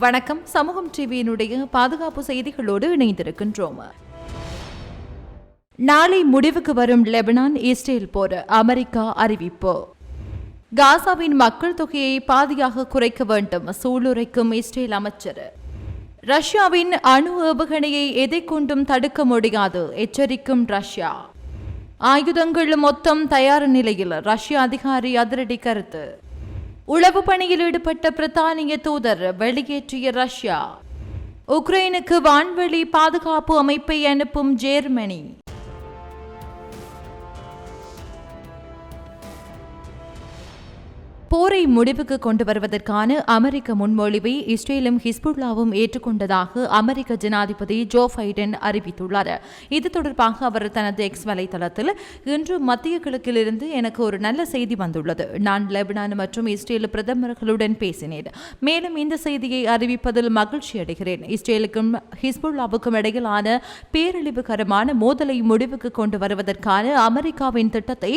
வணக்கம். சமூகம் டிவியினுடைய பாதுகாப்பு செய்திகளோடு இணைந்திருக்கின்றோம். நாளை முடிவுக்கு வரும் லெபனான் இஸ்ரேல் போர் அமெரிக்கா அறிவிப்பு. காசாவின் மக்கள் தொகையை பாதியாக குறைக்க வேண்டும் சூளுரைக்கும் இஸ்ரேல் அமைச்சர். ரஷ்யாவின் அணு ஏவுகணையை எதை கொண்டும் தடுக்க முடியாது எச்சரிக்கும் ரஷ்யா. ஆயுதங்கள் மொத்தம் தயார் நிலையில் ரஷ்ய அதிகாரி அதிரடி கருத்து. உளவு பணியில் ஈடுபட்ட பிரித்தானிய தூதர் வெளியேற்றிய ரஷ்யா. உக்ரைனுக்கு வான்வெளி பாதுகாப்பு அமைப்பை அனுப்பும் ஜெர்மனி. போரை முடிவுக்கு கொண்டு வருவதற்கான அமெரிக்க முன்மொழிவை இஸ்ரேலும் ஹிஸ்புல்லாவும் ஏற்றுக்கொண்டதாக அமெரிக்க ஜனாதிபதி ஜோ பைடன் அறிவித்துள்ளார். இது தொடர்பாக அவர் தனது எக்ஸ் வலைதளத்தில் இன்று மத்திய கிழக்கிலிருந்து எனக்கு ஒரு நல்ல செய்தி வந்துள்ளது. நான் லெபனான் மற்றும் இஸ்ரேல் பிரதமர்களுடன் பேசினேன். மேலும் இந்த செய்தியை அறிவிப்பதில் மகிழ்ச்சி அடைகிறேன். இஸ்ரேலுக்கும் ஹிஸ்புல்லாவுக்கும் இடையிலான பேரழிவுகரமான மோதலை முடிவுக்கு கொண்டு வருவதற்கான அமெரிக்காவின் திட்டத்தை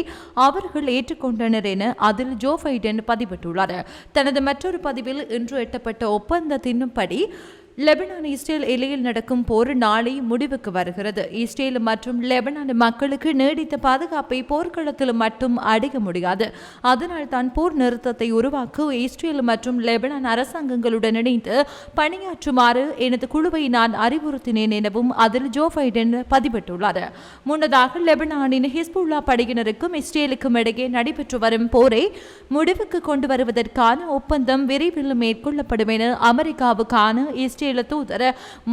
அவர்கள் ஏற்றுக்கொண்டனர் என அதில் ஜோ பைடன் பதிவிட்டுள்ளார். தனது மற்றொரு பதிவில் இன்று எட்டப்பட்ட ஒப்பந்தத்தின்படி லெபனான் இஸ்ரேல் எல்லையில் நடக்கும் போர் நாளை முடிவுக்கு வருகிறது. இஸ்ரேல் மற்றும் லெபனான் மக்களுக்கு நீடித்த பாதுகாப்பை போர்க்களத்தில் மட்டும் அடைய முடியாது. அதனால் தான் போர் நிறுத்தத்தை உருவாக்க இஸ்ரேல் மற்றும் லெபனான் அரசாங்கங்களுடன் இணைந்து பணியாற்றுமாறு எனது குழுவை நான் அறிவுறுத்தினேன் எனவும் அதில் ஜோ பைடன் பதிவிட்டுள்ளார். முன்னதாக லெபனானின் ஹிஸ்புல்லா படையினருக்கும் இஸ்ரேலுக்கும் இடையே நடைபெற்று வரும் போரை முடிவுக்கு கொண்டு வருவதற்கான ஒப்பந்தம் விரைவில் மேற்கொள்ளப்படும் என அமெரிக்காவுக்கான இஸ்ரேல் இஸ்ரேல தூதர்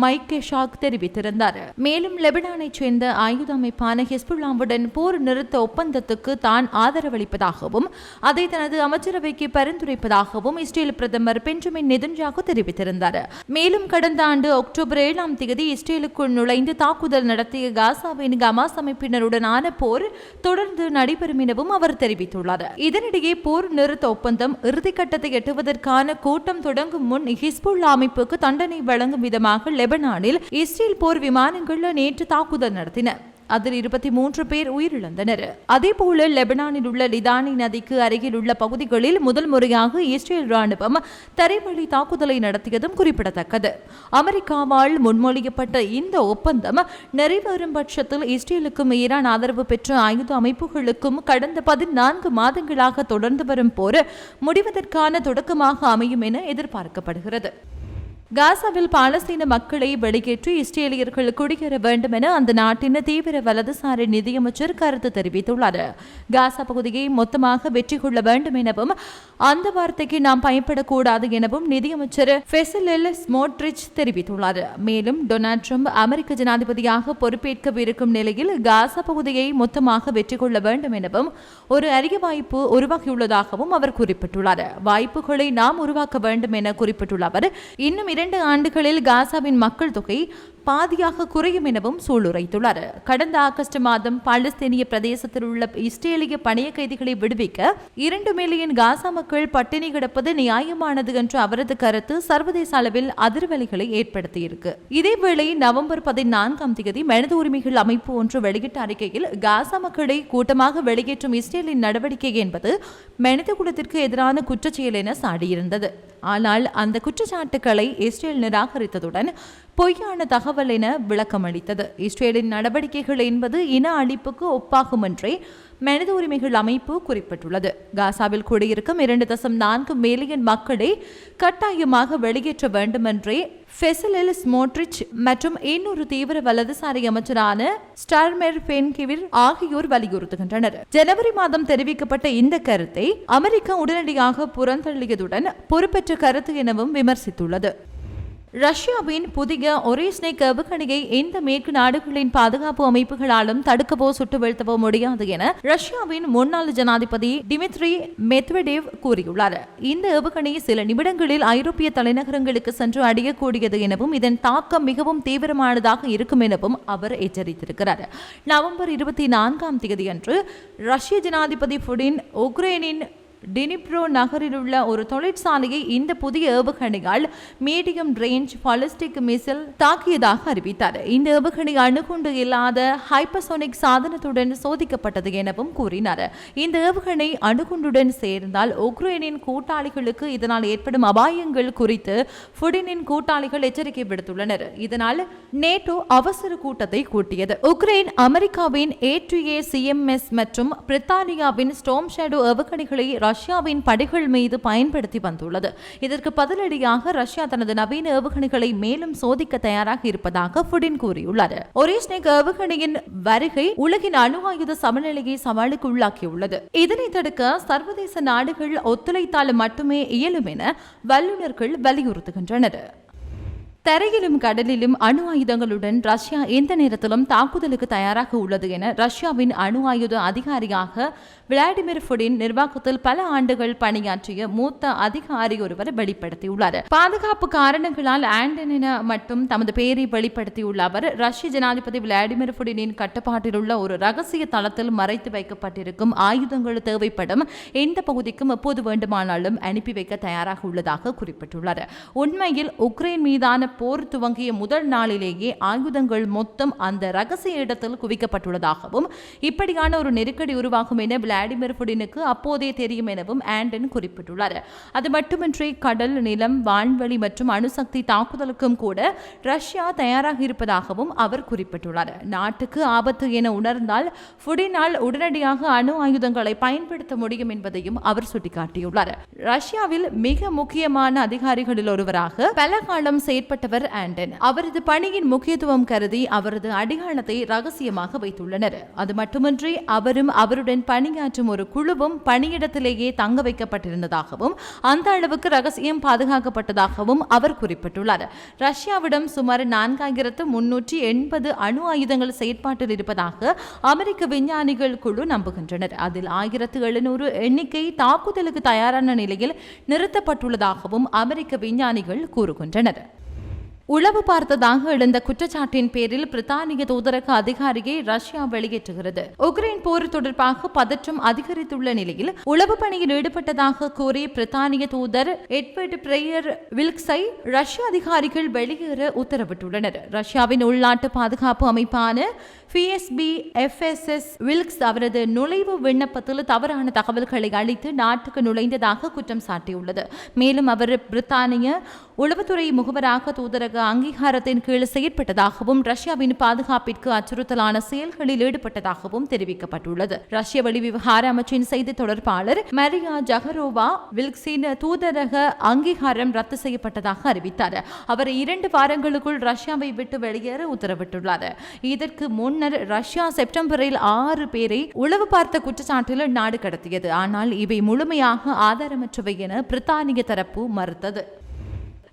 மைக்கே ஷாக் தெரிவித்திருந்தார். மேலும் லெபனானை சேர்ந்த ஆயுத அமைப்பான ஹிஸ்புல்லாவுடன் போர் நிறுத்த ஒப்பந்தத்துக்கு தான் ஆதரவளிப்பதாகவும் அதை தனது அமைச்சரவைக்கு பரிந்துரைப்பதாகவும் இஸ்ரேல் பிரதமர் பெஞ்சமின் நெதன்யாகு தெரிவித்திருந்தார். மேலும் கடந்த ஆண்டு அக்டோபர் ஏழாம் தேதி இஸ்ரேலுக்குள் நுழைந்து தாக்குதல் நடத்திய காசாவின் கமாஸ் அமைப்பினருடனான போர் தொடர்ந்து நடைபெறும் எனவும் அவர் தெரிவித்துள்ளார். இதனிடையே போர் நிறுத்த ஒப்பந்தம் இறுதிக்கட்டத்தை எட்டுவதற்கான கூட்டம் தொடங்கும் முன் ஹிஸ்புல்லா அமைப்புக்கு தண்டனை வழங்கும் விதமாக லெபனானில் இஸ்ரேல் போர் விமானங்கள் நேற்று தாக்குதல் நடத்தின. அதில் இருபத்தி மூன்று பேர் உயிரிழந்தனர். அதேபோல லெபனானில் உள்ள லிதானி நதிக்கு அருகில் உள்ள பகுதிகளில் முதல் முறையாக இஸ்ரேல் ராணுவம் தரைவழி தாக்குதலை நடத்தியதும் குறிப்பிடத்தக்கது. அமெரிக்காவால் முன்மொழியப்பட்ட இந்த ஒப்பந்தம் நிறைவேறும் பட்சத்தில் இஸ்ரேலுக்கும் ஈரான் ஆதரவு பெற்ற ஐந்து அமைப்புகளுக்கும் கடந்த பதினான்கு மாதங்களாக தொடர்ந்து வரும் போர் முடிவதற்கான தொடக்கமாக அமையும் என எதிர்பார்க்கப்படுகிறது. காசாவில் பாலஸ்தீன மக்களை வெளியேற்றி இஸ்ரேலியர்கள் குடியேற வேண்டும் என அந்த நாட்டின் தீவிர வலதுசாரி நிதியமைச்சர் கருத்து தெரிவித்துள்ளார். காசா பகுதியை மொத்தமாக வெற்றி கொள்ள வேண்டும் எனவும் அந்த வார்த்தைக்கு நாம் பயப்படக்கூடாது எனவும் நிதியமைச்சர் ஃபெசிலில் ஸ்மோட்ரிச் தெரிவித்துள்ளார். மேலும் டொனால்ட் ட்ரம்ப் அமெரிக்க ஜனாதிபதியாக பொறுப்பேற்கவிருக்கும் நிலையில் காசா பகுதியை மொத்தமாக வெற்றி கொள்ள வேண்டும் எனவும் ஒரு அரிய வாய்ப்பு உருவாகியுள்ளதாகவும் அவர் குறிப்பிட்டுள்ளார். வாய்ப்புகளை நாம் உருவாக்க வேண்டும் என குறிப்பிட்டுள்ள அவர் இன்னும் இரண்டு ஆண்டுகளில் காசாவின் மக்கள் தொகை பாதியாக குறையும் எனவும் சூளுரைத்துள்ளார் கடந்த ஆகஸ்ட் மாதம் பாலஸ்தீனிய பிரதேசத்தில் உள்ள இஸ்ரேலிய பணைய கைதிகளை விடுவிக்க இரண்டு மில்லியன் காசா மக்கள் பட்டினி கிடப்பது நியாயமானது என்ற அவரது கருத்து சர்வதேச அளவில் அதிர்வலைகளை ஏற்படுத்தியிருக்கு. இதேவேளை நவம்பர் பதினான்காம் தேதி மனித உரிமைகள் அமைப்பு ஒன்று வெளியிட்ட அறிக்கையில் காசா மக்களை கூட்டமாக வெளியேற்றும் இஸ்ரேலின் நடவடிக்கை என்பது மனித குலத்திற்கு எதிரான குற்றச்செயல் என சாடியிருந்தது. ஆனால் அந்த குற்றச்சாட்டுக்களை இஸ்ரேல் நிராகரித்ததுடன் பொய்யான தகவல் என விளக்கமளித்தது. இஸ்ரேலின் நடவடிக்கைகள் என்பது இன அழிப்புக்கு ஒப்பாகுமென்றே மனித உரிமைகள் அமைப்பு குறிப்பிட்டுள்ளது. காசாவில் குடியிருக்கும் இரண்டு தசம் நான்கு மில்லியன் மக்களை கட்டாயமாக வெளியேற்ற வேண்டுமென்றே ஃபெசலில் ஸ்மோட்ரிச் மற்றும் இன்னொரு தீவிர வலதுசாரி அமைச்சரான ஸ்டார்மெர் பென்கிவிர் ஆகியோர் வலியுறுத்துகின்றனர். ஜனவரி மாதம் தெரிவிக்கப்பட்ட இந்த கருத்தை அமெரிக்கா உடனடியாக புறந்தள்ளியதுடன் பொறுப்பற்ற கருத்து எனவும் விமர்சித்துள்ளது. ரஷ்யாவின் புதிய ஒரேஸ்னேக் ஏவுகணையை எந்த மேற்கு நாடுகளின் பாதுகாப்பு அமைப்புகளாலும் தடுக்கவோ சுட்டு வீழ்த்தவோ முடியாது என ரஷ்யாவின் முன்னாள் ஜனாதிபதி டிமித்ரி மெத்வடேவ் கூறியுள்ளார். இந்த ஏவுகணை சில நிமிடங்களில் ஐரோப்பிய தலைநகரங்களுக்கு சென்று அடையக்கூடியது எனவும் இதன் தாக்கம் மிகவும் தீவிரமானதாக இருக்கும் எனவும் அவர் எச்சரித்திருக்கிறார். நவம்பர் இருபத்தி நான்காம் தேதியன்று ரஷ்ய ஜனாதிபதி புடின் உக்ரைனின் டினிப்ரோ நகரில் உள்ள ஒரு தொழிற்சாலையை இந்த புதிய ஏவுகணையால் மீடியம் ரேஞ்ச் பாலிஸ்டிக் மிசில் தாக்கியதாக அறிவித்தார். இந்த ஏவுகணை அணுகுண்டு இல்லாத ஹைப்பசோனிக் சாதனத்துடன் சோதிக்கப்பட்டது எனவும் கூறினார். இந்த ஏவுகணை அணுகுண்டுடன் சேர்ந்தால் உக்ரைனின் கூட்டாளிகளுக்கு இதனால் ஏற்படும் அபாயங்கள் குறித்து புடினின் கூட்டாளிகள் எச்சரிக்கை விடுத்துள்ளனர். இதனால் நேட்டோ அவசர கூட்டத்தை கூட்டியது. உக்ரைன் அமெரிக்காவின் ஏ டு ஏ சிஎம்எஸ் மற்றும் பிரித்தானியாவின் ஸ்டோம் ஷேடோ ஏவுகணைகளை ரஷ்யாவின் படைகள் மீது பயன்படுத்தி வந்துள்ளது. இதற்கு பதிலடியாக ரஷ்யா தனது நவீன ஏவுகணைகளை மேலும் சோதிக்க தயாராக இருப்பதாக புடின் கூறியுள்ளார் ஒரேஸ்னிக் ஏவுகணையின் வருகை உலகின் அணு ஆயுத சமநிலையை சவாலுக்கு உள்ளாக்கியுள்ளது. இதனை தடுக்க சர்வதேச நாடுகள் ஒத்துழைத்தால் மட்டுமே இயலும் என வல்லுநர்கள் வலியுறுத்துகின்றனர். தரையிலும் கடலிலும் அணு ஆயுதங்களுடன் ரஷ்யா எந்த நேரத்திலும் தாக்குதலுக்கு தயாராக உள்ளது என ரஷ்யாவின் அணு ஆயுத அதிகாரியாக விளாடிமிர் புடின் நிர்வாகத்தில் பல ஆண்டுகள் பணியாற்றிய மூத்த அதிகாரி ஒருவர் வெளிப்படுத்தியுள்ளார். பாதுகாப்பு காரணங்களால் ஆண்டனின மட்டும் தமது பெயரை வெளிப்படுத்தியுள்ள அவர் ரஷ்ய ஜனாதிபதி விளாடிமிர் புடினின் கட்டுப்பாட்டில் உள்ள ஒரு ரகசிய தளத்தில் மறைத்து வைக்கப்பட்டிருக்கும் ஆயுதங்கள் தேவைப்படும் எந்த பகுதிக்கும் எப்போது வேண்டுமானாலும் அனுப்பி வைக்க தயாராக உள்ளதாக குறிப்பிட்டுள்ளார். உண்மையில் உக்ரைன் மீதான போர் துவங்கிய முதல் நாளிலேயே ஆயுதங்கள் மொத்தம் அந்த ரகசிய இடத்தில் குவிக்கப்பட்டுள்ளதாகவும் இப்படியான ஒரு நெருக்கடி உருவாகும் என விளாடிமிர் புடினுக்கு அப்போதே தெரியும் எனவும் ஆண்டன் குறிப்பிட்டுள்ளார். அது மட்டுமின்றி கடல் நிலம் வான்வெளி மற்றும் அணுசக்தி தாக்குதலுக்கும் கூட ரஷ்யா தயாராக இருப்பதாகவும் அவர் குறிப்பிட்டுள்ளார். நாட்டுக்கு ஆபத்து என உணர்ந்தால் புடினால் உடனடியாக அணு ஆயுதங்களை பயன்படுத்த முடியும் என்பதையும் அவர் சுட்டிக்காட்டியுள்ளார். ரஷ்யாவில் மிக முக்கியமான அதிகாரிகளில் ஒருவராக பல காலம் செயற்பட்ட கொல்லப்பட்டவர் ஆண்டன். அவரது பணியின் முக்கியத்துவம் கருதி அவரது அடையாளத்தை ரகசியமாக வைத்துள்ளனர். அது மட்டுமின்றி அவரும் அவருடன் பணியாற்றும் ஒரு குழுவும் பணியிடத்திலேயே தங்க வைக்கப்பட்டிருந்ததாகவும் அந்த அளவுக்கு ரகசியம் பாதுகாக்கப்பட்டதாகவும் அவர் குறிப்பிட்டுள்ளார். ரஷ்யாவிடம் சுமார் நான்காயிரத்து முன்னூற்றி எண்பது அணு ஆயுதங்கள் செயற்பாட்டில் இருப்பதாக அமெரிக்க விஞ்ஞானிகள் குழு நம்புகின்றனர். அதில் ஆயிரத்து எழுநூறு எண்ணிக்கை தாக்குதலுக்கு தயாரான நிலையில் நிறுத்தப்பட்டுள்ளதாகவும் அமெரிக்க விஞ்ஞானிகள் கூறுகின்றனர். உளவு பார்த்ததாக எழுந்த குற்றச்சாட்டின் பேரில் பிரித்தானிய தூதரக அதிகாரியை ரஷ்யா வெளியேற்றுகிறது. உக்ரைன் போர் தொடர்பாக பதற்றம் அதிகரித்துள்ள நிலையில் உளவு பணியில் ஈடுபட்டதாக கூறி பிரித்தானிய தூதர் எட்வர்ட் பிரேயர் வில்க்ஸை ரஷ்ய அதிகாரிகள் வெளியேற உத்தரவிட்டுள்ளனர். ரஷ்யாவின் உள்நாட்டு பாதுகாப்பு அமைப்பான பிஎஸ்பி எஃப்எஸ்எஸ் வில்க்ஸ் அவரது நுழைவு விண்ணப்பத்தில் தவறான தகவல்களை அளித்து நாட்டுக்கு நுழைந்ததாக குற்றம் சாட்டியுள்ளது. மேலும் அவர் பிரித்தானிய உளவுத்துறை முகவராக தூதரக அங்கீகாரத்தின் கீழ் செயற்பட்டதாகவும் ரஷ்யாவின் பாதுகாப்பிற்கு அச்சுறுத்தலான செயல்களில் ஈடுபட்டதாகவும் தெரிவிக்கப்பட்டுள்ளது. ரஷ்ய வெளிவிவகார அமைச்சின் செய்தி தொடர்பாளர் மரியா ஜஹரோவா வில்க்சின் தூதரக அங்கீகாரம் ரத்து செய்யப்பட்டதாக அறிவித்தார். அவர் இரண்டு வாரங்களுக்குள் ரஷ்யாவை விட்டு வெளியேற உத்தரவிட்டுள்ளார். இதற்கு முன்னர் ரஷ்யா செப்டம்பரில் ஆறு பேரை உளவு பார்த்த குற்றச்சாட்டில் நாடு கடத்தியது. ஆனால் இவை முழுமையாக ஆதாரமற்றவை என பிரித்தானிய தரப்பு மறுத்தது.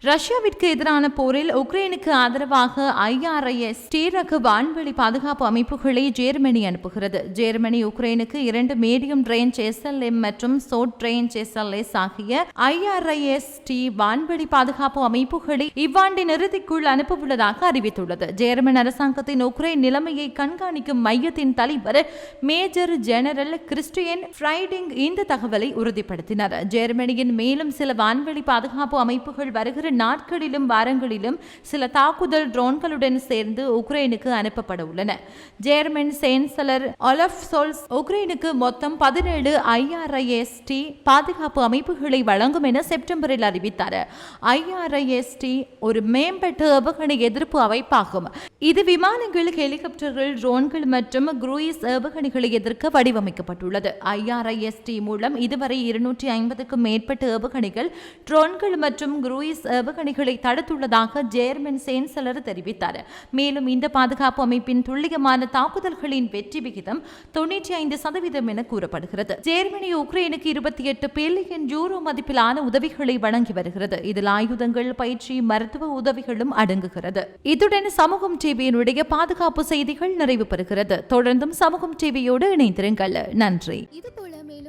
ரஷ்யாவிற்கு எதிரான போரில் உக்ரைனுக்கு ஆதரவாக ஐஆர்ஐஎஸ் ஸ்ரீரக வான்வெளி பாதுகாப்பு அமைப்புகளை ஜெர்மனி அனுப்புகிறது. ஜெர்மனி உக்ரைனுக்கு இரண்டு மீடியம் ரேஞ்ச் எஸ்எல்எம் மற்றும் சோட் ரேஞ்ச் எஸ்எல்எஸ் ஆகிய ஐஆர்ஐஎஸ் டி வான்வெளி பாதுகாப்பு அமைப்புகளை இவ்வாண்டின் இறுதிக்குள் அனுப்பவுள்ளதாக அறிவித்துள்ளது. ஜெர்மன் அரசாங்கத்தின் உக்ரைன் நிலைமையை கண்காணிக்கும் மையத்தின் தலைவர் மேஜர் ஜெனரல் கிறிஸ்டியன் ஃப்ரைடிங் இந்த தகவலை உறுதிப்படுத்தினார். ஜெர்மனியின் மேலும் சில வான்வெளி பாதுகாப்பு அமைப்புகள் வருகிற நாட்களிலும் வாரங்களிலும் சில தாக்குதல் ட்ரோன்களுடன் சேர்ந்து உக்ரைனுக்கு அனுப்பப்பட உள்ளன. ஜேர்மன் சேன்சலர் ஒலஃப் சோல்ஸ் உக்ரைனுக்கு மொத்தம் பதினேழு ஐஆர்ஐஎஸ்டி பாதுகாப்பு அமைப்புகளை வழங்கும் என செப்டம்பரில் அறிவித்தார். ஐஆர்ஐஎஸ்டி ஒரு மேம்பட்ட ஏவுகணை எதிர்ப்பு அமைப்பாகும். இது விமானங்கள் ஹெலிகாப்டர்கள் ட்ரோன்கள் மற்றும் குரூயிஸ் ஏவுகணைகளை எதிர்க்க வடிவமைக்கப்பட்டுள்ளது. ஐஆர்ஐஎஸ்டி மூலம் இதுவரை இருநூற்றி ஐம்பதுக்கும் மேற்பட்ட ஏவுகணைகள் ட்ரோன்கள் மற்றும் குரூயிஸ் ஏவுகணைகளை தடுத்துள்ளதாக ஜேர்மன் சேன்சலர் தெரிவித்தார். மேலும் இந்த பாதுகாப்பு அமைப்பின் துல்லியமான தாக்குதல்களின் வெற்றி விகிதம் தொன்னூற்றி ஐந்து சதவீதம் என கூறப்படுகிறது. ஜேர்மனி உக்ரைனுக்கு இருபத்தி எட்டு பில்லியன் யூரோ மதிப்பிலான உதவிகளை வழங்கி வருகிறது. இதில் ஆயுதங்கள் பயிற்சி மருத்துவ உதவிகளும் அடங்குகிறது. இத்துடன் சமூகம் டிவியினுடைய பாதுகாப்பு செய்திகள் நிறைவு பெறுகிறது. தொடர்ந்தும் சமூகம் டிவியோடு இணைந்திருங்கள். நன்றி. இது போல மேலும்